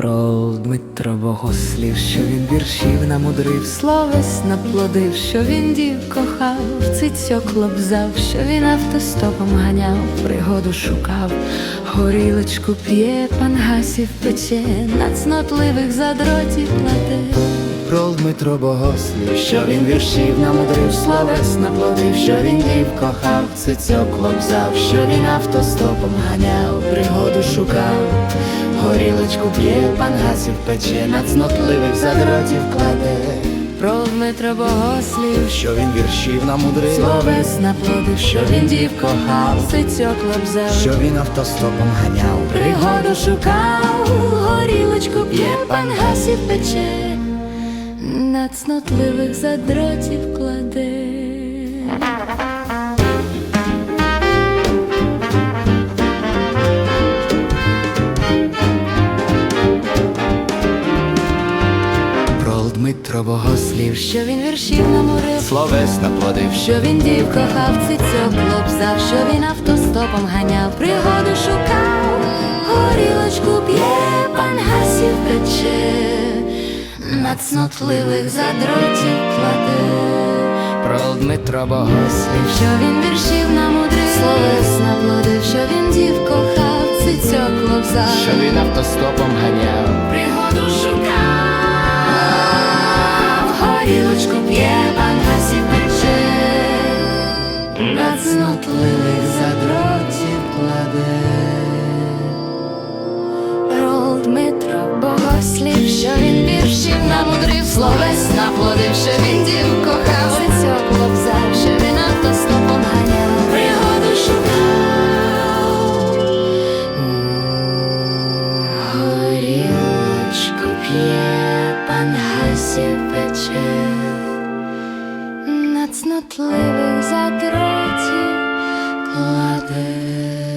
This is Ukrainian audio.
Про Дмитро Богослів, що він віршів намудрив, словес наплодив, що він дів кохав, цицьок лобзав, що він автостопом ганяв, пригоду шукав, горілочку п'є, пангасів пече, на цнотливих задротів плате. Про Дмитро Богослів, що він віршів намудрив, словес наплодив, що він дів кохав, цицьок лобзав, що він автостопом ганяв, пригоду шукав, горілочку п'є, пангасів пече, на цнотливих задротів кладе. Про Дмитро Богослів, Що він віршів намудрив, словес наплодив, що він дів кохав, цицьок лобзав. що він автостопом ганяв, Пригоду шукав, горілочку п'є, пангасів пече, на цнотливих задротів Про Богослів, Що він віршів намурив, словес наплодив, що він дів кохав, цицьок лобзав, що він автостопом ганяв, пригоду шукав, горілочку п'є, пангасів пече, на цнотливих задротів кладе. про Дмитро Богослів, Що він віршів намудрив, словес наплодив, що він дів кохав, цицьок лобзав, що він автостопом ганяв. пригоду шукав, на задротів кладе. Рол Дмитро Богослів, що він віршів намудрив, словес наплодив, що він дів кохав, цицьок лобзав, що він автостопом ганяв, пригоду шукав. Горілочку п'є, пангасів пече, на цнотливих задротів кладе.